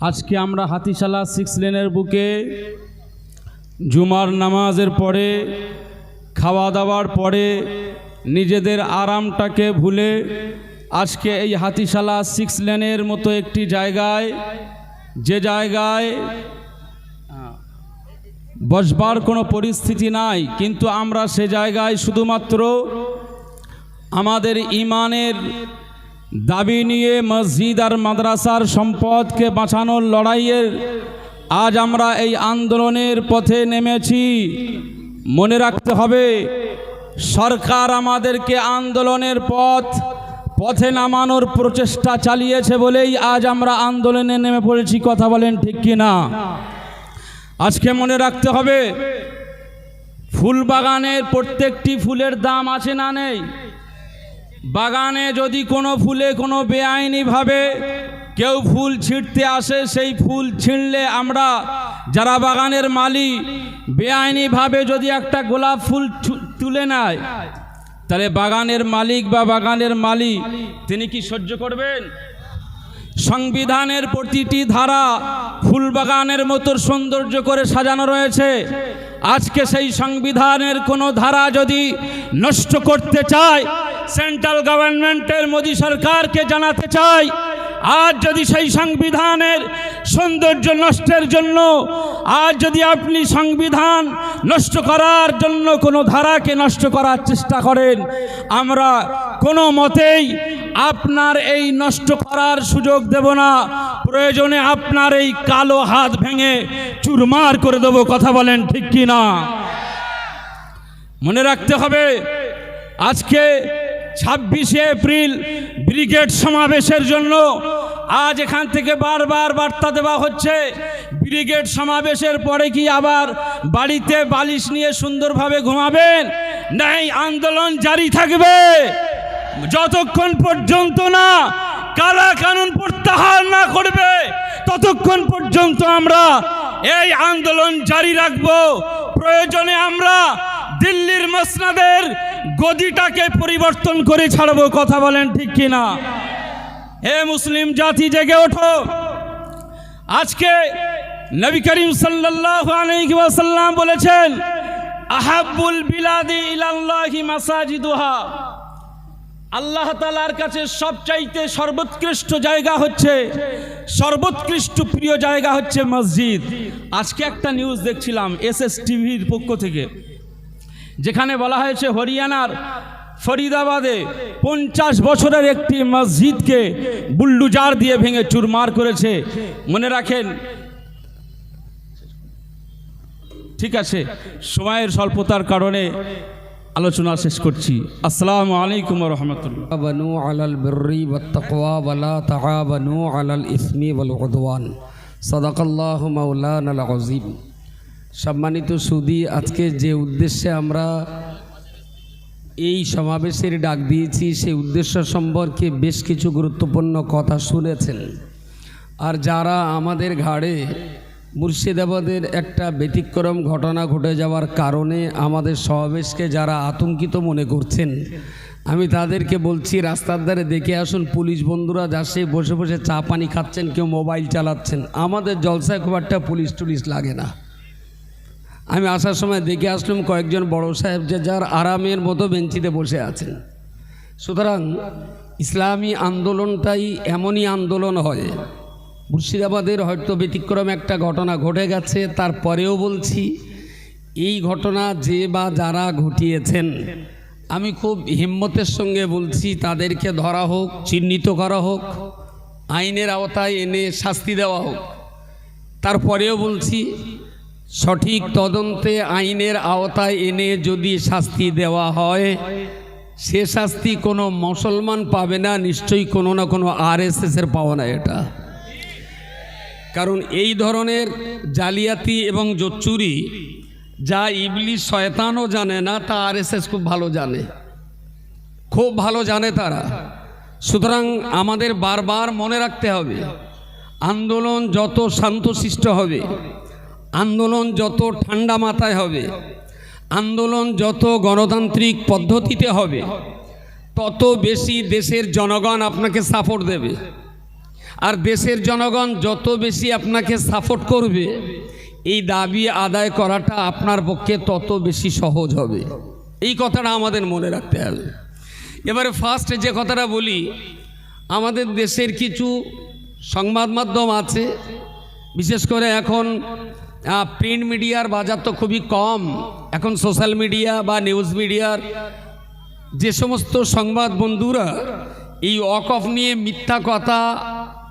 আজকে আমরা হাতিশালা সিক্স লেনের বুকে জুমার নামাজের পরে খাওয়া দাওয়ার পরে নিজেদের আরামটাকে ভুলে আজকে এই হাতিশালা সিক্স লেনের মতো একটি জায়গায়, যে জায়গায় বসবার কোনো পরিস্থিতি নাই, কিন্তু আমরা সে জায়গায় শুধুমাত্র আমাদের ইমানের দাবি নিয়ে মসজিদ আর মাদ্রাসার সম্পদকে বাঁচানোর লড়াইয়ের আজ আমরা এই আন্দোলনের পথে নেমেছি। মনে রাখতে হবে, সরকার আমাদেরকে আন্দোলনের পথ, পথে নামানোর প্রচেষ্টা চালিয়েছে বলেই আজ আমরা আন্দোলনে নেমে পড়েছি। কথা বলেন ঠিক কি না? আজকে মনে রাখতে হবে ফুল বাগানের প্রত্যেকটি ফুলের দাম আছে না নেই? বাগানে যদি কোনো ফুলে কোনো বেআইনিভাবে কেউ ফুল ছিঁড়তে আসে, সেই ফুল ছিঁড়লে আমরা যারা বাগানের মালি বেআইনিভাবে যদি একটা গোলাপ ফুল তুলে নেয়, তাহলে বাগানের মালিক বা বাগানের মালি তিনি কি সহ্য করবেন? সংবিধানের প্রতিটি ধারা ফুল বাগানের মতো সৌন্দর্য করে সাজানো রয়েছে। আজকে সেই সংবিধানের কোনো ধারা যদি নষ্ট করতে চায় সেন্ট্রাল গভর্নমেন্টের মোদী সরকারকে জানাতে চাই আজ যদি সেই সংবিধানের সৌন্দর্য নষ্টের জন্য আজ যদি আপনি সংবিধান নষ্ট করার জন্য কোনো ধারাকে নষ্ট করার চেষ্টা করেন, আমরা কোনো মতেই আপনার এই নষ্ট করার সুযোগ দেব না। প্রয়োজনে আপনার এই কালো হাত ভেঙে চুরমার করে দেবো, কথা বলেন ঠিক কি না মনে রাখতে হবে, আজকে ছাব্বিশে এপ্রিল ব্রিগেড সমাবেশের জন্য আজ এখান থেকে বারবার বার্তা দেওয়া হচ্ছে। ব্রিগেড সমাবেশের পরে কি আবার বাড়িতে বালিশ নিয়ে সুন্দরভাবে ঘুমাবেন? নাই, আন্দোলন জারি থাকবে। যতক্ষণ পর্যন্ত না কালা কানুন প্রত্যাহার না করবে, ততক্ষণ পর্যন্ত আমরা এই আন্দোলন জারি রাখব। প্রয়োজনে আমরা দিল্লির মসনাদের গদিটাকে পরিবর্তন করে ছাড়বো, কথা বলেন ঠিক কিনা? হে মুসলিম জাতি, জেগে ওঠো। আজকে নবী করিম সাল্লাল্লাহু আলাইহি ওয়াসাল্লাম বলেছেন, আহাব্বুল বিলাদি ইলাল্লাহি মাসাজিদুহা। আল্লাহ তালার কাছে সবচাইতে সর্বোৎকৃষ্ট জায়গা হচ্ছে, সর্বোৎকৃষ্ট প্রিয় জায়গা হচ্ছে মসজিদ। আজকে একটা নিউজ দেখছিলাম এস এস টিভির পক্ষ থেকে। যেখানে বলা হয়েছে হরিয়ানার ফরিদাবাদে পঞ্চাশ বছরের একটি মসজিদকে বুল্ডুজার দিয়ে ভেঙে চুরমার করেছে। মনে রাখেন? ঠিক আছে, সময়ের স্বল্পতার কারণে আলোচনা শেষ করছি। আসসালামু আলাইকুম রহমতুল্লাহ। বানু আলাল বর্রি আলাল সম্মানিত সুদী, আজকে যে উদ্দেশ্যে আমরা এই সমাবেশের ডাক দিয়েছি, সেই উদ্দেশ্য সম্পর্কে বেশ কিছু গুরুত্বপূর্ণ কথা শুনেছেন। আর যারা আমাদের ঘাড়ে মুর্শিদাবাদের একটা ব্যতিক্রম ঘটনা ঘটে যাওয়ার কারণে আমাদের সমাবেশকে যারা আতঙ্কিত মনে করছেন, আমি তাদেরকে বলছি, রাস্তার ধারে দেখে আসুন, পুলিশ বন্ধুরা যাচ্ছে বসে বসে চা পানি খাচ্ছেন, কেউ মোবাইল চালাচ্ছেন। আমাদের জলসায় খুব একটা পুলিশ টুলিশ লাগে না। আমি আসার সময় দেখে আসলাম কয়েকজন বড় সাহেব যে যার আরামের মতো বেঞ্চিতে বসে আছেন। সুতরাং ইসলামী আন্দোলনটাই এমনই আন্দোলন হয়। মুর্শিদাবাদের হয়তো ব্যতিক্রম একটা ঘটনা ঘটে গেছে, তারপরেও বলছি, এই ঘটনা যে বা যারা ঘটিয়েছেন, আমি খুব হিম্মতের সঙ্গে বলছি, তাদেরকে ধরা হোক, চিহ্নিত করা হোক, আইনের আওতায় এনে শাস্তি দেওয়া হোক। তারপরেও বলছি সঠিক তদন্তে আইনের আওতায় এনে যদি শাস্তি দেওয়া হয়, সে শাস্তি কোনো মুসলমান পাবে না, নিশ্চয়ই কোনো না কোনো আর এর পাওয়া না এটা। কারণ এই ধরনের জালিয়াতি এবং জোচ্চুরি, যা ইবলিশ শয়তানও জানে না, তা আর খুব ভালো জানে। খুব ভালো জানে তারা। সুতরাং আমাদের বারবার মনে রাখতে হবে, আন্দোলন যত শান্তশিষ্ট হবে আন্দোলন যত ঠান্ডা মাথায় হবে, আন্দোলন যত গণতান্ত্রিক পদ্ধতিতে হবে, তত বেশি দেশের জনগণ আপনাকে সাপোর্ট দেবে। আর দেশের জনগণ যত বেশি আপনাকে সাপোর্ট করবে, এই দাবি আদায় করাটা আপনার পক্ষে তত বেশি সহজ হবে। এই কথাটা আমাদের মনে রাখতে হবে। এবারে ফার্স্ট যে কথাটা বলি, আমাদের দেশের কিছু সংবাদ মাধ্যম আছে, বিশেষ করে এখন প্রিন্ট মিডিয়ার বাজার তো খুবই কম। এখন সোশ্যাল মিডিয়া বা নিউজ মিডিয়ার যে সমস্ত সংবাদ বন্ধুরা এই অকফ নিয়ে মিথ্যা কথা,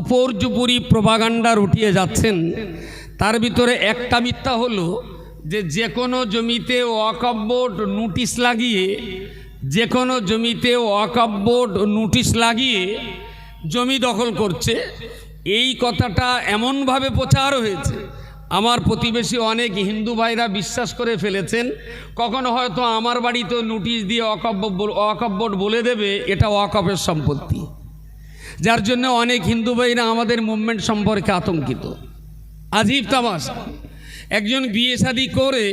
উপর্যুপুরি প্রভাগান্ডা রুটিয়ে যাচ্ছেন, তার ভিতরে একটা মিথ্যা হলো যে যে কোনো জমিতে ওয়াকফ বোর্ড নোটিশ লাগিয়ে, যে কোনো জমিতে ওয়াকফ বোর্ড নোটিশ লাগিয়ে জমি দখল করছে। এই কথাটা এমনভাবে প্রচার হয়েছে আমার প্রতিবেশী অনেক হিন্দু ভাইরা বিশ্বাস করে ফেলেছেন, কখনো হয়তো আমার বাড়িতে নোটিশ দিয়ে অকব্য অকপ বোর্ড বলে দেবে, এটা ওয়াকফের সম্পত্তি। যার জন্য অনেক হিন্দু ভাইরা আমাদের মুভমেন্ট সম্পর্কে আতঙ্কিত। আজীব তামাস, একজন বিয়ে শাদি করে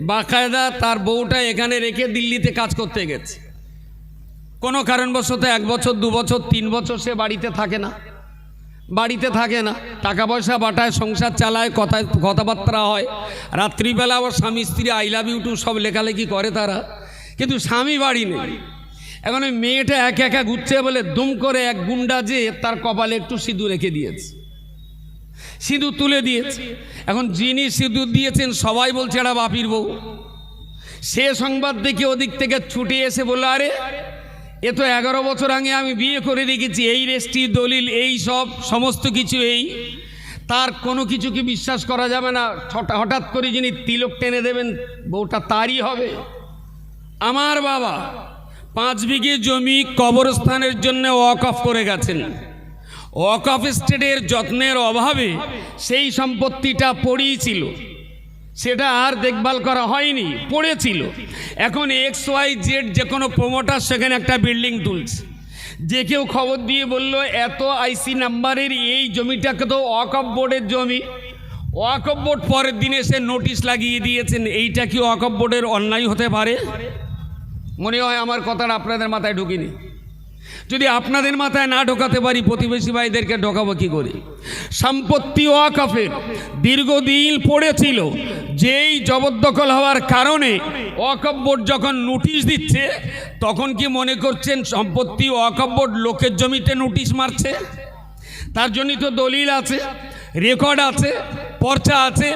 বাকায়দা তার বউটা এখানে রেখে দিল্লিতে কাজ করতে গেছে। কোনো কারণবশত এক বছর, দু বছর, তিন বছর সে বাড়িতে থাকে না। বাড়িতে থাকে না। টাকা পয়সা বাটায়, সংসার চালায় কথা কথাবার্তা হয়। রাত্রিবেলা আবার স্বামী, স্ত্রী আই লাভ ইউ টু সব লেখালেখি করে তারা। কিন্তু স্বামী বাড়ি নেই। এখন ওই মেয়েটা একা একা ঘুরছে বলে দুম করে এক গুন্ডা যে তার কপালে একটু সিঁদুর রেখে দিয়েছে। সিঁদুর তুলে দিয়েছে। এখন যিনি সিঁদুর দিয়েছেন, সবাই বলছে এটা বাপির বউ। সে সংবাদ দেখে ওদিক থেকে ছুটে এসে বলল, আরে এ তো এগারো বছর আগে আমি বিয়ে করে রেখেছি এই রেস্টি, দলিল, এই সব, সমস্ত কিছু এই। তার কোনো কিছু কি বিশ্বাস করা যাবে না। হঠাৎ করে যিনি তিলক টেনে দেবেন, বউটা তারই হবে। আমার বাবা পাঁচ বিঘে জমি কবরস্থানের জন্য ওয়াকফ করে গেছেন। ওয়াকফ স্টেটের যত্নের অভাবে সেই সম্পত্তিটা পড়েই ছিল সেটা আর দেখভাল করা হয়নি, পড়েছিল। এখন এক্স ওয়াই জেড যে কোনো প্রোমোটার সেখানে একটা বিল্ডিং তুলছে। যে কেউ খবর দিয়ে বলল, এত আইসি নাম্বারের এই জমিটাকে তো ওয়াকফ বোর্ডের জমি। ওয়াকফ বোর্ড পরের দিনে সে নোটিশ লাগিয়ে দিয়েছেন, এইটা কি ওয়াকফ বোর্ডের অন্যায় হতে পারে? মনে হয় আমার কথাটা আপনাদের মাথায় ঢুকিনি। যদি আপনাদের মাথায় না ঢোকাতে পারি, প্রতিবেশী ভাইদেরকে ঢোকাবো কি করে? সম্পত্তি ওয়াকফের দীর্ঘদিন পড়েছিল যেই জবরদখল হওয়ার কারণে ওয়াকফ বোর্ড যখন নোটিশ দিচ্ছে, তখন কি মনে করছেন সম্পত্তি ওয়াকফ বোর্ড লোকের জমিতে নোটিশ মারছে? তার জন্যই তো দলিল আছে, রেকর্ড আছে, পর্চা আছে।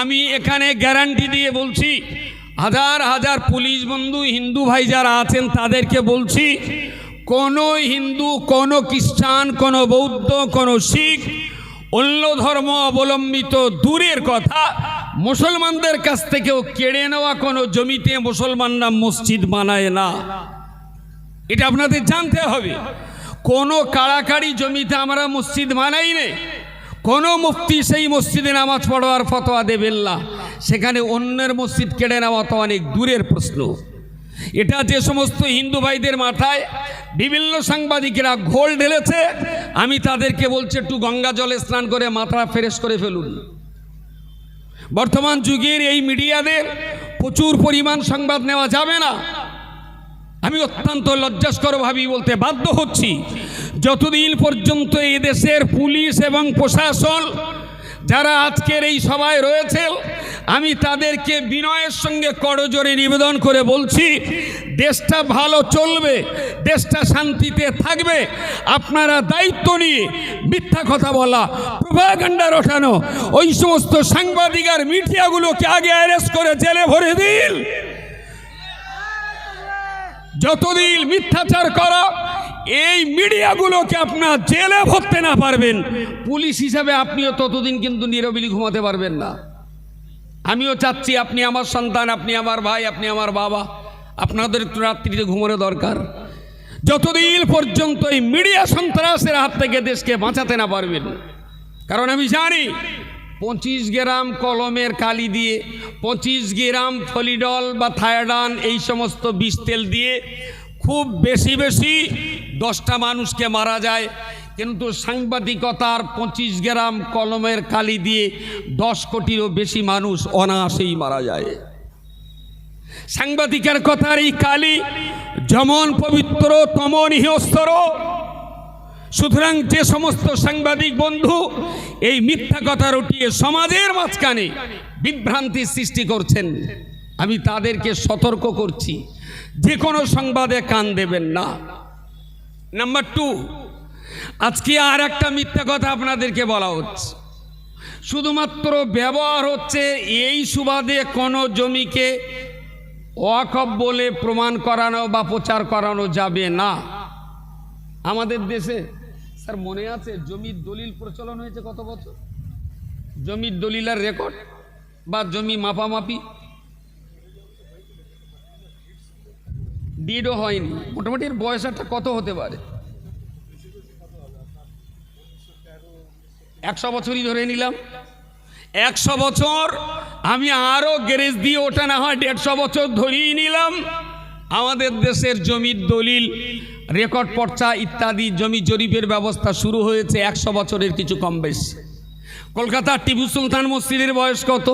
আমি এখানে গ্যারান্টি দিয়ে বলছি, হাজার হাজার পুলিশ বন্ধু, হিন্দু ভাই যারা আছেন, তাদেরকে বলছি, কোনো হিন্দু, কোনো খ্রিস্টান, কোনো বৌদ্ধ, কোনো শিখ, অন্য ধর্ম অবলম্বিত দূরের কথা মুসলমানদের কাছ থেকেও কেড়ে নেওয়া কোনো জমিতে মুসলমানরা মসজিদ বানায় না। এটা আপনাদের জানতে হবে। কোনো কাড়াকাড়ি জমিতে আমরা মসজিদ বানাই নে কোনো মুফতি সেই মসজিদে নামাজ পড়োয়ার ফতোয়া দেবেন না। সেখানে অন্যের মসজিদ কেড়ে নেওয়া তো অনেক দূরের প্রশ্ন। এটা যে সমস্ত হিন্দু ভাইদের মাথায় বিভিন্ন সাংবাদিকেরা ঘোল ঢেলেছে, আমি তাদেরকে বলছি, একটু গঙ্গা জলে স্নান করে মাথা ফ্রেশ করে ফেলুন। বর্তমান যুগের এই মিডিয়াদের প্রচুর পরিমাণ সংবাদ নেওয়া যাবে না। আমি অত্যন্ত লজ্জাস্করভাবেই বলতে বাধ্য হচ্ছি। যতদিন পর্যন্ত এই দেশের পুলিশ এবং প্রশাসন যারা আজকের এই সভায় রয়েছে আমি তাদেরকে বিনয়ের সঙ্গে করজোরে নিবেদন করে বলছি, দেশটা ভালো চলবে, দেশটা শান্তিতে থাকবে। আপনারা দায়িত্ব নিয়ে মিথ্যা কথা বলা প্রভাগান্ডার ওঠানো ওই সমস্ত সাংবাদিক আর মিডিয়াগুলোকে আগে অ্যারেস্ট করে জেলে ভরে দিন। যতদিন মিথ্যাচার করা, এই মিডিয়াগুলোকে আপনার জেলে ভরতে না পারবেন। পুলিশ হিসাবে আপনিও ততদিন কিন্তু নিরবিলি ঘুমাতে পারবেন না। আমিও চাচ্ছি আপনি আমার সন্তান, আপনি আমার ভাই, আপনি আমার বাবা। আপনাদের একটু রাত্রিতে ঘুমানো দরকার। যতদিন পর্যন্ত এই মিডিয়া সন্ত্রাসের হাত থেকে দেশকে বাঁচাতে না পারবেন, কারণ আমি জানি পঁচিশ গ্রাম কলমের কালি দিয়ে, পঁচিশ গ্রাম ফলিডল বা থায়াডান, এই সমস্ত বিষ তেল দিয়ে খুব বেশি বেশি দশটা মানুষকে মারা যায়। কিন্তু সাংবাদিকতার পঁচিশ গ্রাম কলমের কালি দিয়ে দশ কোটিরও বেশি মানুষ অনায়াসেই মারা যায়। সাংবাদিকের কথার এই কালি যেমন পবিত্র, তমন হিংস্তর সুতরাং যে সমস্ত সাংবাদিক বন্ধু এই মিথ্যা কথা রটিয়ে সমাজের মাঝখানে বিভ্রান্তি সৃষ্টি করছেন, আমি তাদেরকে সতর্ক করছি, যে কোনো সংবাদে কান দেবেন না। নাম্বার টু আজকে আর একটা মিথ্যা কথা আপনাদেরকে বলা হচ্ছে। শুধুমাত্র ব্যবহার হচ্ছে এই সুবাদে কোনো জমিকে ওয়াকফ বলে প্রমাণ করানো বা প্রচার করানো যাবে না। আমাদের দেশে, স্যার, মনে আছে জমির দলিল প্রচলন হয়েছে কত বছর? জমির দলিলের রেকর্ড বা জমি মাপামাপি? ডিডও হয়নি। মোটামুটি বয়স একটা কত হতে পারে? একশো বছরই ধরে নিলাম। একশো বছর আমি আরও গ্যারেজ দিয়ে ওটা না হয়, দেড়শো বছর ধরিয়ে নিলাম। আমাদের দেশের জমির দলিল, রেকর্ড পর্চা ইত্যাদি, জমি জরিপের ব্যবস্থা শুরু হয়েছে একশো বছরের কিছু কম বেশি। কলকাতার টিপু সুলতান মসজিদের বয়স কত?